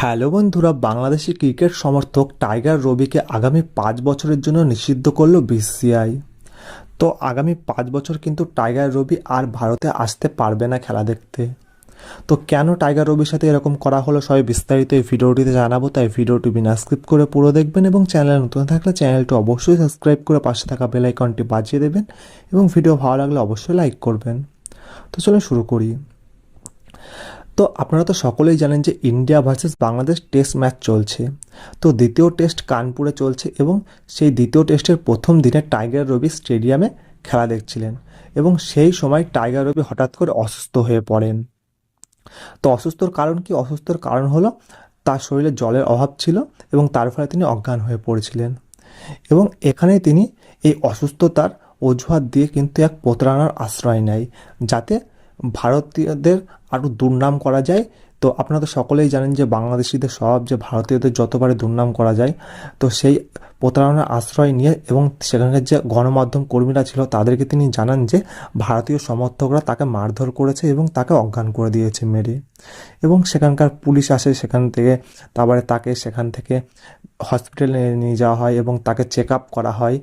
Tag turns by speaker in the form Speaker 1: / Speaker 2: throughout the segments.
Speaker 1: Hello বন্ধুরা, Bangladeshi cricket সমর্থক tiger রবিকে আগামী পাঁচ বছরের জন্য নিষিদ্ধ করল বিসিআই তো আগামী পাঁচ বছর কিন্তু টাইগার রবি আর ভারতে আসতে পারবে না খেলা দেখতে। তো কেন টাইগার রবির সাথে এরকম করা হলো সবাই বিস্তারিত এই ভিডিওটিতে জানাব, তাই ভিডিওটি বিনা স্কিপ করে পুরো দেখবেন এবং চ্যানেলে নতুন থাকলে চ্যানেলটি অবশ্যই সাবস্ক্রাইব করে পাশে থাকা বেল আইকনটি বাজিয়ে দেবেন এবং ভিডিও ভালো লাগলে অবশ্যই লাইক করবেন। তো চলো শুরু করি। তো আপনারা তো সকলেই জানেন যে India versus Bangladesh test match চলছে। তো দ্বিতীয় টেস্ট কানপুরে চলছে এবং সেই দ্বিতীয় টেস্টের প্রথম দিনে টাইগার রবি স্টেডিয়ামে খেলা দেখছিলেন এবং সেই সময় টাইগার রবি হঠাৎ করে অসুস্থ হয়ে পড়েন। তো অসুস্থর কারণ কি? অসুস্থর কারণ হলো তার শরীরে জলের অভাব ছিল এবং তার ফলে তিনি অজ্ঞান হয়ে পড়েছিলেন এবং এখানে তিনি এই অসুস্থতার অজুহাত দিয়ে কিন্তু এক প্রতারণার আশ্রয় নেয় যাতে ভারতীয়দের আরও দুর্নাম করা যায়। তো আপনারা তো সকলেই জানেন যে বাংলাদেশিদের সব যে ভারতীয়দের যতবারে দুর্নাম করা যায়, তো সেই প্রতারণার আশ্রয় নিয়ে এবং সেখানকার যে গণমাধ্যম কর্মীরা ছিল তাদেরকে তিনি জানান যে ভারতীয় সমর্থকরা তাকে মারধর করেছে এবং তাকে অজ্ঞান করে দিয়েছে মেরে। এবং সেখানকার পুলিশ আসে, সেখান থেকে তারপরে তাকে সেখান থেকে হসপিটালে নিয়ে যাওয়া হয় এবং তাকে চেক আপ করা হয়।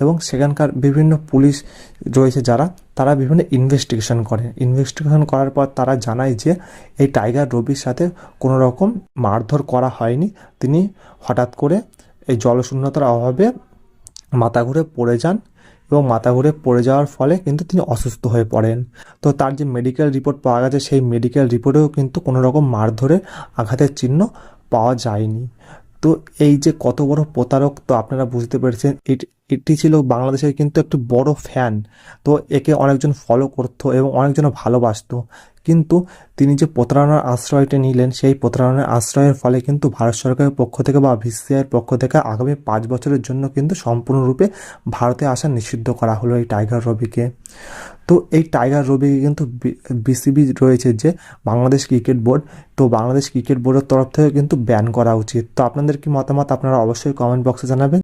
Speaker 1: এবং সেখানকার বিভিন্ন পুলিশ রয়েছে যারা, তারা বিভিন্ন ইনভেস্টিগেশন করে। ইনভেস্টিগেশন করার পর তারা জানায় যে এই টাইগার রবির সাথে কোনো রকম মারধর করা হয়নি। তিনি হঠাৎ করে এই জলশূন্যতার অভাবে মাথা ঘুরে পড়ে যান এবং মাথা ঘুরে পড়ে যাওয়ার ফলে কিন্তু তিনি অসুস্থ হয়ে পড়েন। তো তার যে মেডিকেল রিপোর্ট পাওয়া গেছে, সেই মেডিকেল রিপোর্টেও কিন্তু কোনো রকম মারধরের আঘাতের চিহ্ন পাওয়া যায়নি। তো এই যে কত বড় প্রতারক, তো আপনারা বুঝতে পেরেছেন, এটি ছিল বাংলাদেশের কিন্তু একটি বড় ফ্যান তো একে অনেকজন ফলো করতো এবং অনেকজন ভালোবাসতো। কিন্তু তিনি যে প্রতারণার আশ্রয়টা নিলেন, সেই প্রতারণার আশ্রয়ের ফলে কিন্তু ভারত সরকারের পক্ষ থেকে বা ভিসিআইয়ের পক্ষ থেকে আগামী পাঁচ বছরের জন্য কিন্তু সম্পূর্ণরূপে ভারতে আসা নিষিদ্ধ করা হলো এই টাইগার রবিকে। তো এই টাইগার রবিকে কিন্তু বিসিবি রয়েছে যে বাংলাদেশ ক্রিকেট বোর্ড, তো বাংলাদেশ ক্রিকেট বোর্ডের তরফ থেকে কিন্তু ব্যান করা উচিত। তো আপনাদের কি মতামত? আপনারা অবশ্যই কমেন্ট বক্সে জানাবেন।